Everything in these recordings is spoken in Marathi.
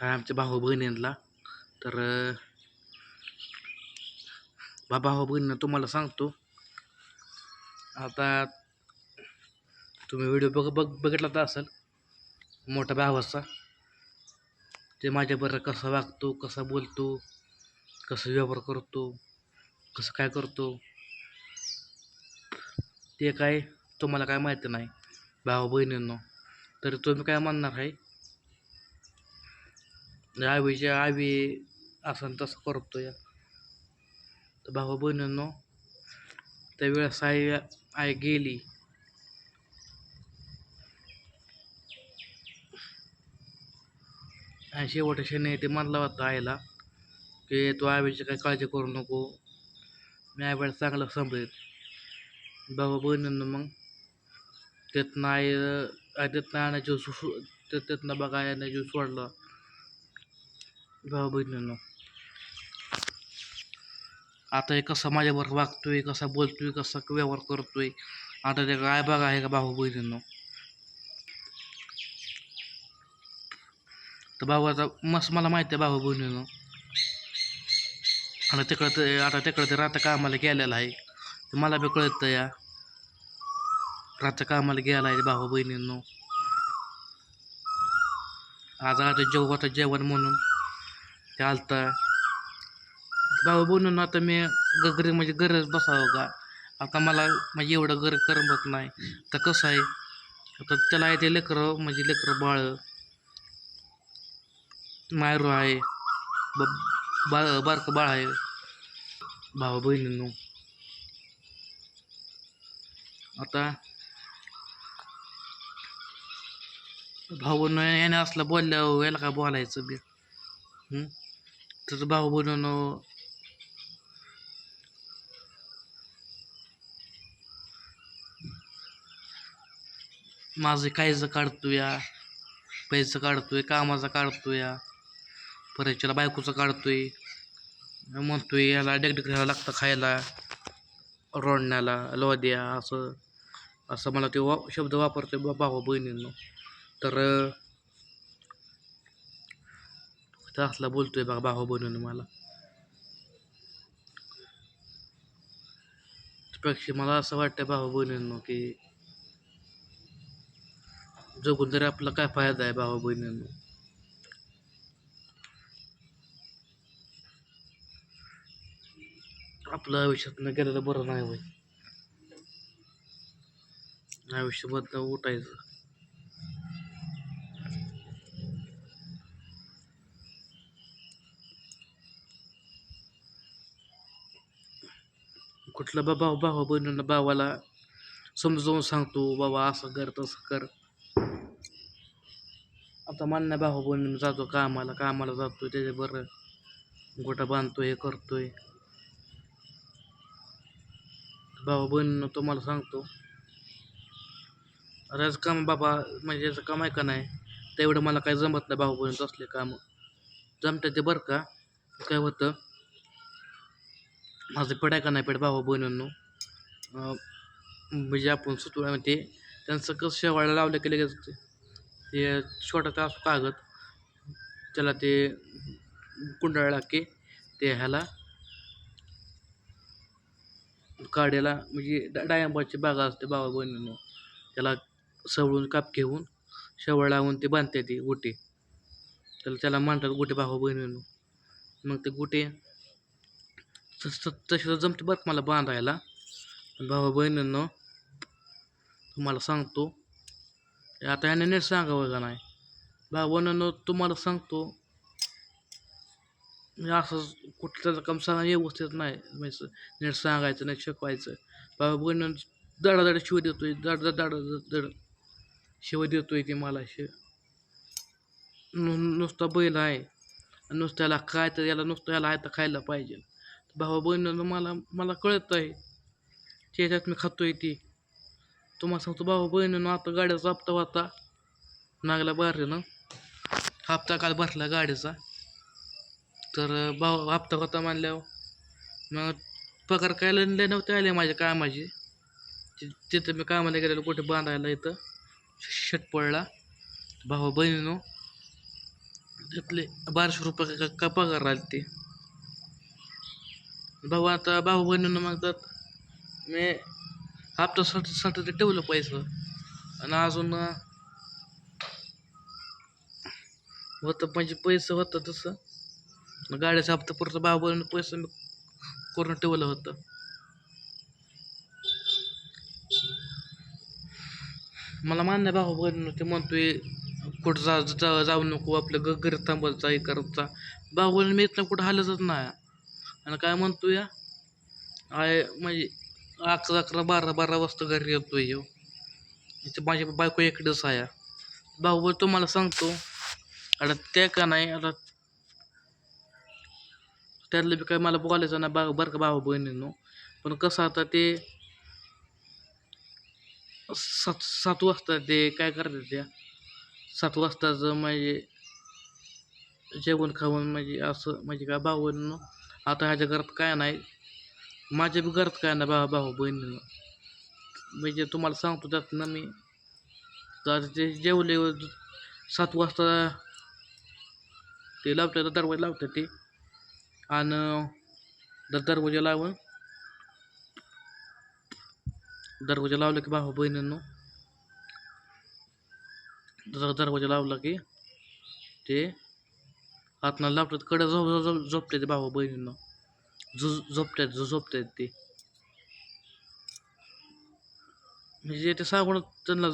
हा आमच्या भाऊ बहिणींना तर अं, बा भाऊ बहिणींना तुम्हाला सांगतो. आता तुम्ही व्हिडिओ बघ बघ बघितला तर असेल मोठा भावाचा ते माझ्याबरोबर कसा वागतो कसा बोलतो कसं व्यवहार करतो कसं काय करतो ते काय तुम्हाला काय माहिती नाही भाऊ बहिणींनो तरी तुम्ही काय म्हणणार आहे? आवीच्या आवी असं तसं करतो या तर भाऊ बहिणींनो त्यावेळेस आई आई गेली. आणि शेवटच्या क्षणी ते म्हणला होता आईला की तू आईची काही काळजी करू नको. मी आईवेळेस चांगलं सांभाळेल बाबा बहिणींनो मग त्यातनं आई आई त्यातनं आणायची सु त्यातनं बघा आणायची सोडला. भाऊ बहिणींनो. आता हे कसा माझ्याबरोबर वागतोय कसा बोलतोय कसा व्यवहार करतोय आता ते काय बघा आहे का भाऊ बहिणींनो. तर भाऊ आता मस्त मला माहिती आहे भाऊ बहिणींनो. आणि तिकडं ते आता तिकडं ते राहता कामाला गेलेलं आहे. ते मला बी कळतं या. रात्र कामाला गेला आहे भाऊ बहिणींनो. आज आता जेव आता जेवण म्हणून. ते आलता. भाऊ बहिणीनं आता मी गगरी म्हणजे गरज बसावं का? आता मला म्हणजे एवढं गर करमत नाही. तर कसं आहे? आता त्याला आहे ते लेकरं म्हणजे लेकरं बाळ. मायरू आहे. ब बाळ बारकं बाळ आहे. भावा बहिणींनो. आता भाऊ याने असलं बोलल्यावर याला काय बोलायचं बी? तर भाऊ बहिणींनो माझं कायचं काढतो या पैसे काढतोय कामाचा काढतो या परत त्याला बायकोचं काढतोय म्हणतोय याला डेगडेग घ्यायला लागतं खायला रोडण्याला लोद्या असं असं मला ते वा शब्द वापरतोय बा भाऊ बहिणींनो तर अं, असला बोलतोय बघा भाऊ बनवून मला. पक्षी मला असं वाटतं भाऊ बहिणींनो की जगून तरी आपला काय फायदा आहे भाऊ बहिणींनो? आपलं आयुष्यातनं गेलेलं बरं नाही होय. आयुष्यामधनं उठायचं. कुठलं बा भाऊ भाऊ हो बहिणीनं भावाला समजावून सांगतो बाबा असं कर तसं कर. आता मान्य भाऊ बहिणीनं जातो कामाला कामाला जातो त्याच्या बरं गोटा बांधतो हे करतोय. भाऊ बहिणीनं तुम्हाला सांगतो अरेच काम बाबा म्हणजे याचं काम आहे का नाही? तेवढं मला काही जमत नाही भाऊ बहिणीचं असले कामं. जमतं ते बरं का? काय होतं? माझं पेड का नाही पेड भाऊ बहिणींनो. म्हणजे आपण सुतुळ्यामध्ये ते त्यांचं कसं शेवाळ्या लावलं की लगेच ते ते छोटा असतो कागद त्याला ते कुंडाळला की ते ह्याला काड्याला म्हणजे डा- डाळिंबाची बागा असते बाबा बहिणींनो. त्याला सवळून काप घेऊन शेवळ लावून ते बांधते ती गुटे. त्याला त्याला म्हणतात गुटे बाबा बहिणींनो. मग ते गुटे तसं तसं जमते बरं मला बांधायला. पण भाऊ बहिणींनो तुम्हाला सांगतो आता ह्याने नीट सांगावं का नाही? भाऊ बहिणींनो तुम्हाला सांगतो मी असं कुठलं काम सांगा व्यवस्थित नाही. म्हणजे नीट सांगायचं नाही शिकवायचं. भाऊ बहिणीनं दडादड शिव देतोय दड दड दड दड शिव देतोय ते मला शि नु नुसता बैल आहे. आणि नुसत्याला काय तर याला नुसतं याला आहे तर खायला पाहिजे. भावा बहिणीनं मला मला कळत आहे त्याच्यात मी खातोय ती. तुम्हाला सांगतो भावा बहिणीनं आता गाड्याचा हप्ता होता नागला बारीनं. हप्ता काल भरला गाडीचा. तर भाऊ हप्ता होता मानल्यावर मग पगार काय लय नव्हते आले माझ्या कामाची. तिथं मी कामाला गेलेलो कुठे बांधायला इथं. शट पडला. भावा बहिणीनो त्यातले बाराशे रुपये का का पगार आले ते भाऊ आता भाऊ बहिणीनं म्हणतात मी हप्त्यासाठी साठी ते ठेवलं पैसं आणि अजून होतं म्हणजे पैसे होतं तसं. गाड्याचा हप्ता पुरतं भाऊ बहिणीनं पैसे मी करून ठेवलं होतं. मला मान्य भाऊ बहिणीनं ते म्हणतोय कुठं जा जा जाऊ नको आपलं ग घरी थांबत हे करत भाऊ बहिणी मी इथं कुठं हालतच नाही. आणि काय म्हणतो या? आय म्हणजे अकरा अकरा बारा बारा वाजता घरी येतो आहे इथं माझी बायको एकडेच आहे. भाऊ तुम्हाला सांगतो. आता ते का नाही आता त्यातलं बी काय मला बोलायचं नाही बा बरं का भाऊ बहिणीनो. पण कसं आता ते सात सात वाजता ते काय करतात त्या? सात वाजताचं म्हणजे जेवण खावण म्हणजे असं म्हणजे काय भाऊ आता ह्याच्या घरात काय नाही. माझ्या बी घरात काय नाही भाऊ भाऊ बहिणीनं. म्हणजे तुम्हाला सांगतो त्यातनं मी. तर ते जेवले सात वाजता ते लावतात दरवाजा लावतात ते. आणि दर दरवाजा लावून दरवाजा लावला की भाऊ बहिणींनो. दर दरवाजा लावला की ते हातनं लावतात कडे झोप झोप झोपतात भाऊ बहिणींना. झो झोपतात झो झोपतात ते. म्हणजे ते सांगून त्यांना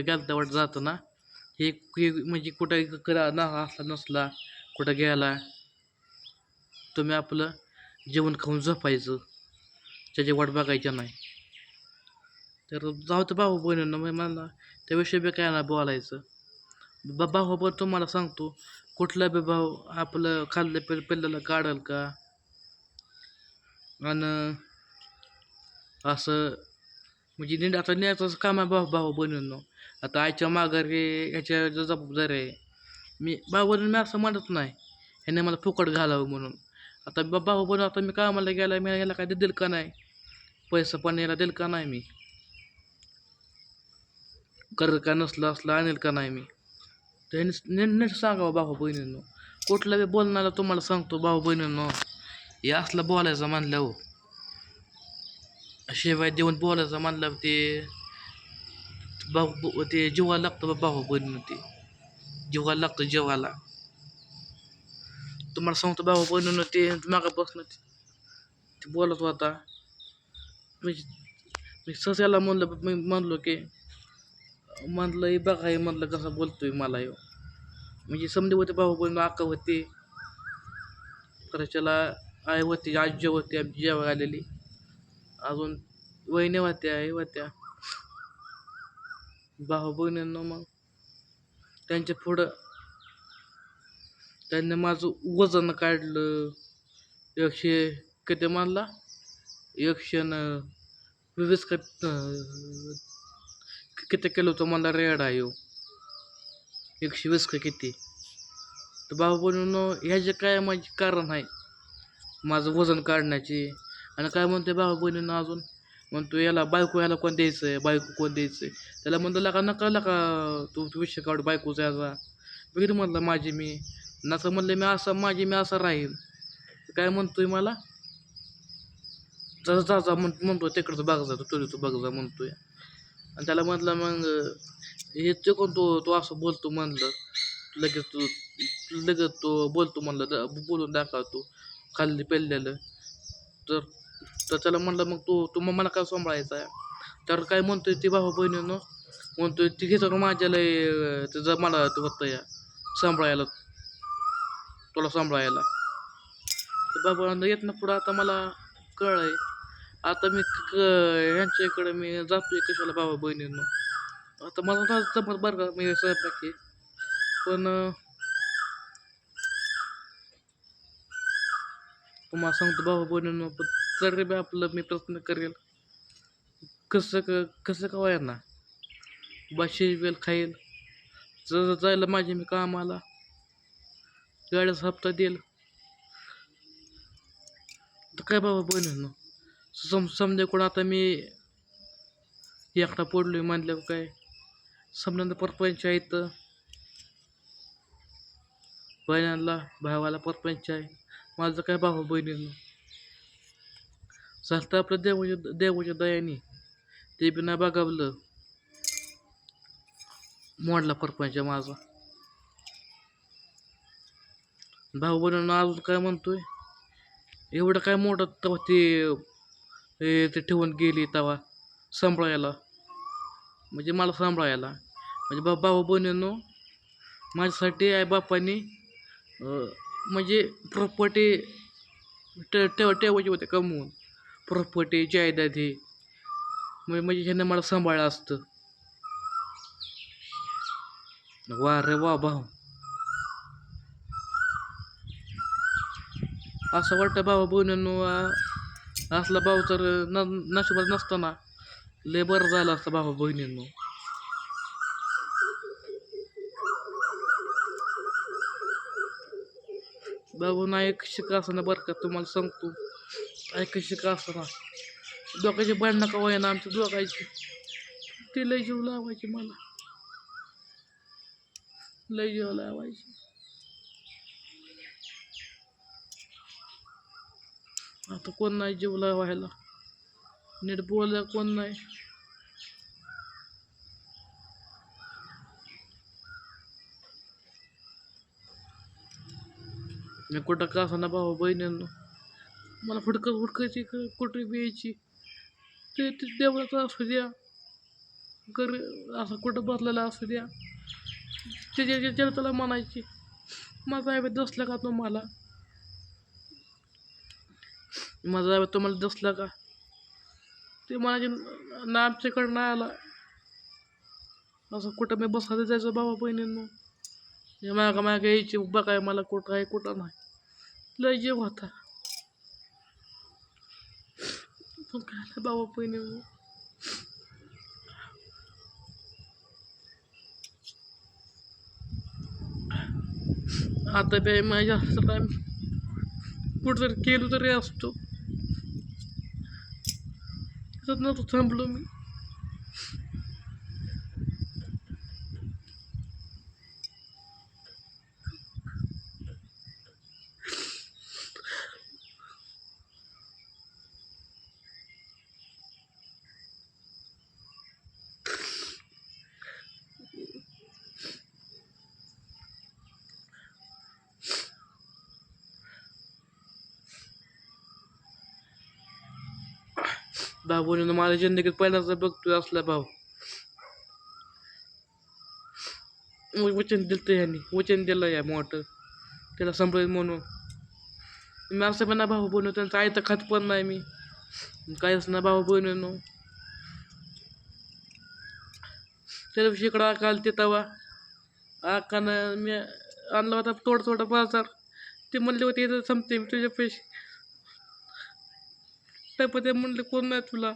गेलता वाटत जातं ना. हे म्हणजे कुठं करा ना असला नसला कुठं गेला तुम्ही आपलं जेवण खाऊन झोपायचं. त्याची वाट बघायची नाही. तर जाऊ तर भाऊ बहिणींना मग मला त्याविषयी बी काय ना बोलायचं. बा भाऊ तुम्हाला सांगतो कुठला बी भाऊ आपलं खाल्लं पिल पिल्ल्याला काढल का? आणि असं म्हणजे नीट आता न्यायचं काम आहे भाऊ भाऊ बहिणींनो आता आईच्या माघारी ह्याच्या जबाबदारी आहे मी भाऊ बनून मी असं म्हणत नाही. ह्याने मला फुकट घालावं म्हणून. आता बा भाऊ बहिण आता मी कामाला गेला मी ह्याला काय दिल का नाही? पैसा पण याला दिल का नाही मी? कर का नसलं असलं आणेल का नाही मी? त्यांनी ह्याने नीट नीट सांगावं भाऊ बहिणींनो. कुठलं बी बोलणारा तुम्हाला सांगतो भाऊ बहिणींनो. हे असलं बोलायचं म्हणलं हो शिवाय देऊन बोलायचं म्हणलं ते भाऊ ते जीवाला लागतं बा भाऊ बहिणीनं ते. जीवाला लागतं जेवाला. तुम्हाला सांगतो भाऊ बहिणीनं ते मागापासून ते ते बोलत होता. म्हणजे मी सस्याला म्हणलं मी म्हणलो की म्हणलं हे बघा हे म्हणलं कसं बोलतोय मला ह्यो म्हणजे समजे होते भाऊ बहीण अक्का होते. त्याला आई होती आजी होती आमची जेव्हा आलेली. अजून वहिनी होत्या आई होत्या. भाऊ बहिणींना मग त्यांच्या पुढं त्यांनी माझं वजन काढलं. एकशे किती मानला? एकशे न वीस का किती किलोचं मला रेड आहे हो? एकशे वीस का किती? तर भाऊ बहिणीनं ह्याचे काय माझे कारण आहे माझं वजन काढण्याचे. आणि काय म्हणते भाऊ बहिणीनं अजून? म्हणतो याला बायको याला कोण द्यायचं आहे बायको कोण द्यायचं आहे त्याला म्हणतो लका नका लका तू विषय काढ बायकोचा याचा वगैरे म्हणलं माझी मी. नसं म्हणलं मी असं माझी मी असं राहील काय म्हणतोय मला? जा जा म्हण म्हणतो तिकडचं बघ जा तू तू बघ जा म्हणतोय. आणि त्याला म्हटलं मग हे ते कोण तो तो असं बोलतो म्हणलं. लगेच तू लगेच तो बोलतो म्हणलं बोलून बोलून दाखवतो खाल्ली पेललेलं. तर तर त्याला म्हणलं मग तू तू मग मला काय सांभाळायचा आहे? तर काय म्हणतोय ती भाऊ बहिणीनं म्हणतोय ती घेतो माझ्याला त्याचं मला ते होतं या सांभाळायला तुला सांभाळायला. तर बाबा येत ना पुढं आता मला कळलं आहे आता मी क- ह्यांच्या इकडं मी जातोय कशाला बाबा बहिणींना. आता मला ना जमत बरं का मी स्वयंपाकी पण तुम्हाला सांगतो बाबा बहिणींना पण तरी बी आपलं मी प्रयत्न करेल कसं क कसं का वयांना बा बाशी वेल खाईल. जर जायला माझे मी कामाला गाड्याचा हप्ता देईल. तर काय बाबा बहिणींना? सम समजा कुठं आता मी एकटा पडलो आहे म्हणल्यावर काय? समजा परपंच आहे तर बहिणांना भावाला परपंच आहे माझं काय भाऊ बहिणींनो चालतं आपलं देवाच्या देवाच्या दयाने ते बी नाही बघावलं. मोडला परपंच माझा. भाऊ बहिणींनो अजून काय म्हणतोय? एवढं काय मोठं ते हे ते ठेवून गेली तेव्हा सांभाळायला. म्हणजे मला सांभाळायला. म्हणजे बा भाऊ बहिणींनो माझ्यासाठी आई बापाने म्हणजे प्रॉपर्टी ठेव ठेवायचे होते कमवून. प्रॉपर्टी जायदाद हे. म्हणजे म्हणजे ह्यानं मला सांभाळलं असतं. वा रे वा भाऊ. असं वाटतं बाबा बहिणींनो असला भाऊ तर न नशिबात नसताना लय बरं झालं असतं भाऊ बहिणींनो. बाबू ना एक शिका असताना बरं का तुम्हाला सांगतो. ऐक शिका असताना बंड नका व्हायना ना आमच्या दोघांची. ते लय जीव लावायची मला. लय जीव लावायची. आता कोण नाही जीवला व्हायला नीट बोलायला कोण नाही? मी कुठं का असं ना भाऊ बहिणींनो? मला फुटकं फुटकायची कुठे बियायची ते ते देवळाचं असू द्या. घर असं कुठं बसलेला असू द्या. त्याच्या जनतेला त्याला म्हणायची माझा आहे दसला का तुम्हाला माझा तो तुम्हाला दसला का? ते म्हणायचे ना आमच्याकडं नाही आला. असं कुठं मी बसायला जायचं भावा मग. हे मागं मागं यायची बघाय मला कुठं आहे कुठं नाही. लय जीव होता. पण काय बाबा बहिणींनो? आता बे माझ्या असं काय कुठं जरी केलं तरी असतो. त्याच्यात नव्हतं थांबलो मी भाऊ बहिणीनं माझ्या जिंदगीत पहिल्यांदा बघतोय असला भाऊ वचन दिलं यांनी वचन दिलं या मोठं. त्याला संपलं म्हणून. मी असं पण ना भाऊ बनव त्यांचं आई तर खात पण नाही मी. काहीच ना भाऊ बहिणीनो त्या दिवशी इकडं आका आली तवा. आकानं मी आणला होता थोडं थोडं बाजार. ते म्हणले होते संपते मी तुझे पैसे. पण ते म्हणले कोण नाही तुला?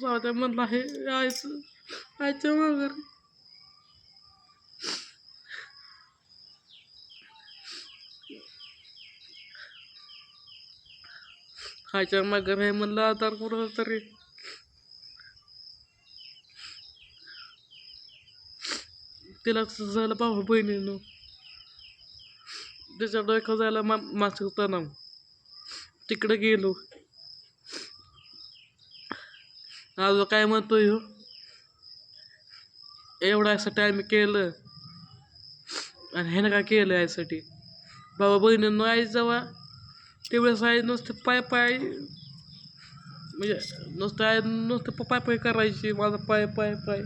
जाऊ म्हणलं आहे आयचं आयच्या माघारी. आयच्या माघारी आहे म्हणलं आधार कुठं तरी? तिला झालं भाऊ बहिणीनं? त्याच्या डोक्यात जायला मा मासिक तणाव तिकडे गेलो. आज काय म्हणतोय हो? एवढा असं टाईम केलं. आणि ह्यानं काय केलं यासाठी? बाबा बहिणीनं आई जेव्हा तेवढ्याच आई नुसतं पाय पाय म्हणजे नुसतं आई नुसतं पाय पाय करायची माझा पाय पाय पाय.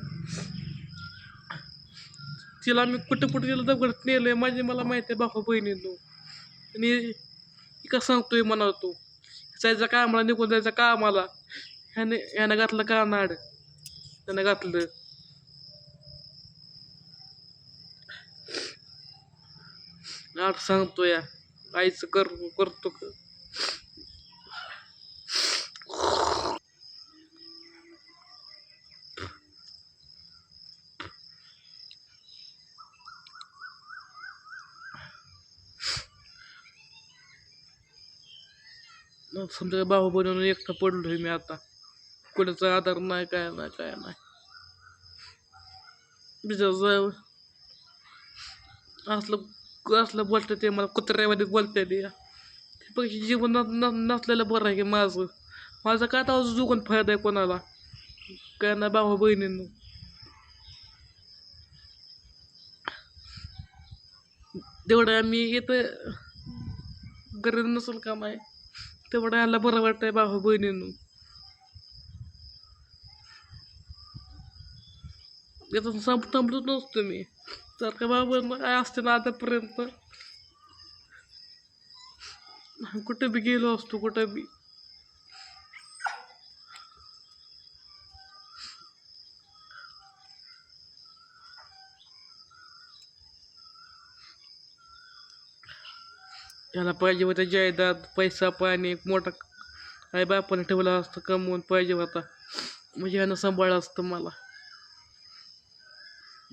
तिला मी कुठं कुठं तिला दगड नेलंय. माझी मला माहिती आहे बापा बहिणीनं. आणि का सांगतोय म्हणा तो. जायचा का आम्हाला निघून जायचा का आम्हाला ह्याने ह्यानं घातलं का नाड? त्यानं घातलं. नाड सांगतो या. आईचं कर करतो. समजा भाऊ बनवून एकटा पडलोय मी आता. कोणाचा आधार नाही काय नाही काय नाही. बिचार असलं असलं बोलतं ते मला कुत्र्यामध्ये बोलते ते. पैसे जीवन न नसलेलं बरं आहे की माझं. माझं काय तर जुगून फायदा आहे कोणाला? काय ना भावा बहिणींनो. तेवढं आम्ही येतं गरज नसेल काम आहे तेवढं याला बरं वाटतंय भाऊ बहिणींनो. याचा संप थांबलोच नसतो मी. तर का बाबा काय असते ना आतापर्यंत. कुठे बी गेलो असतो कुठं बी याला पाहिजे होता जायदाद पैसा पाणी एक मोठा आई बापाने ठेवला असतं कमवून पाहिजे होता. म्हणजे ह्यानं सांभाळलं असतं मला.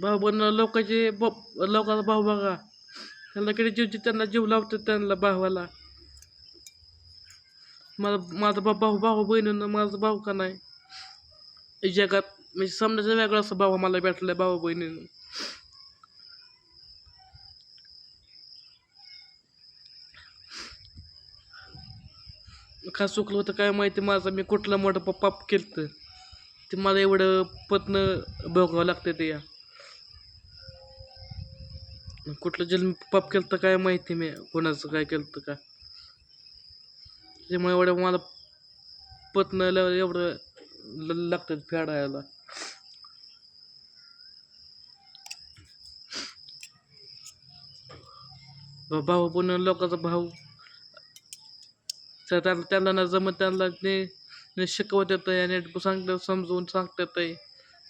भाऊ बन लोकांचे ब लोकांचा भाऊ बघा. त्यांना किती जीव त्यांना जीव लावतो त्यांना भावाला. मला माझा बा भाऊ भाऊ बहिणीनं माझा भाऊ का नाही? जगात म्हणजे समजायचं वेगळा असं भाऊ मला भेटला भाऊ बहिणीनं. का चुकलं होतं काय माहिती माझं मी कुठलं मोठं प- पाप केलं ते मला एवढं पत्न भोगावं लागतं ते या. कुठलं जन्म पाप केलं तर काय माहिती मी कोणाचं काय केलं तर का? त्यामुळे एवढं मला पत्न एवढं ल- लागतं फेडायला. भाऊ पण लोकांचा भाऊ. त्यांना त्यांना ना जमत त्यांना ते शिकवत येतं आहे नीट सांगतं समजवून सांगता येतं आहे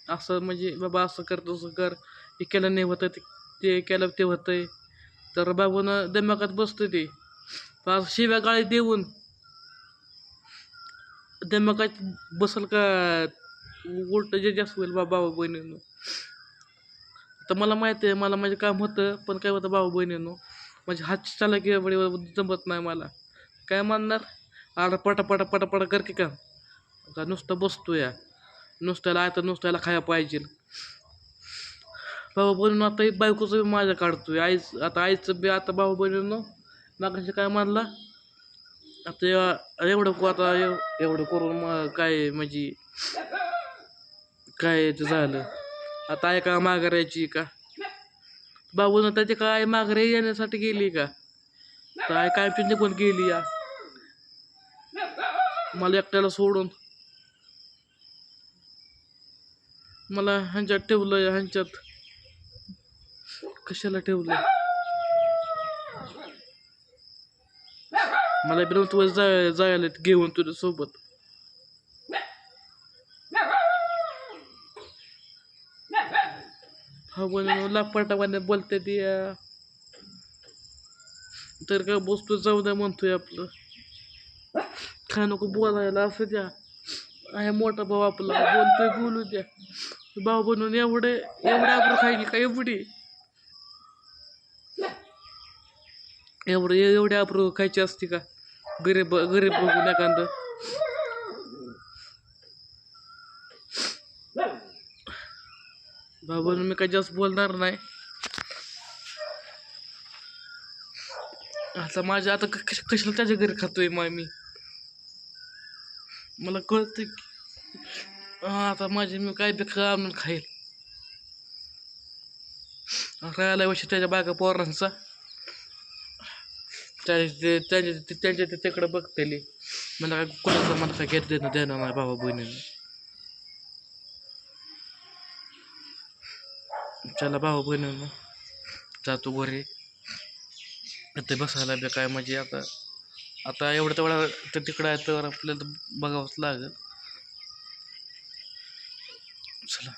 असं म्हणजे बाबा असं कर तसं कर. हे केलं नाही होतं ते ते केलं ते होतं आहे तर बाबून दमकात बसतं ते. शिव्या गाळी देऊन दमकात बसल का उलट जे जास्त होईल बा बाबा बहिणीनं. तर मला माहिती आहे मला माझे काम होतं पण काय होतं बाबा बहिणीनं. म्हणजे हातची चालक एवढी जमत नाही मला. काय म्हणणार? अरे पटा पटा पटा पटा कर की का नुसतं बसतो या. नुसत्याला आता नुसत्याला खाया पाहिजे. बाबा बहिणीनं आता एक बायकोचं बी माझ्या काढतोय. आईच आता आईचं बी आता बाबा बहिणीनं मागाशी काय मानला आता एवढं को आता एवढं करून मग काय म्हणजे काय ते झालं? आता आहे का माघारायची का? बाबूनं त्याची काय माघारी येण्यासाठी गेली का? काय काय पण गेली या. मला एकट्याला सोडून. मला ह्यांच्यात ठेवलंय ह्यांच्यात. कशाला ठेवलंय? मला बी तू जाय जायला घेऊन तुझ्या सोबत. हा म्हणून लापाटावाने बोलते ती या. तर काय बसतो जाऊ द्या म्हणतोय आपलं. काय नको बोलायला असं द्या आहे मोठा भाऊ आपला बोलतोय बोलू द्या भाऊ बनून एवढे एवढे आपण खायची का एवढी एवढं एवढे आपण खायची असते का गरीब गरीब बघून एखादं भाऊ मी काही जास्त बोलणार नाही आता माझ्या आता कशाला त्याच्या घरी खातोय मग मी मला कळतं की. आता माझे मी काय बी आणून खाईल. राहायला वर्षी त्याच्या बागा पोरांचा. त्याच्या त्यांच्या त्यांच्या ते तिकडे बघतेली. मला काय कोणाचं मला काय घेत देणं देणार नाही भावा बहिणीनं. चला भावा बहिणीनं. जातो घरी. ते बसायला बी काय म्हणजे आता. आता एवढं वेळा ते तिकडं आहे तर आपल्याला बघावंच लागेल. चला.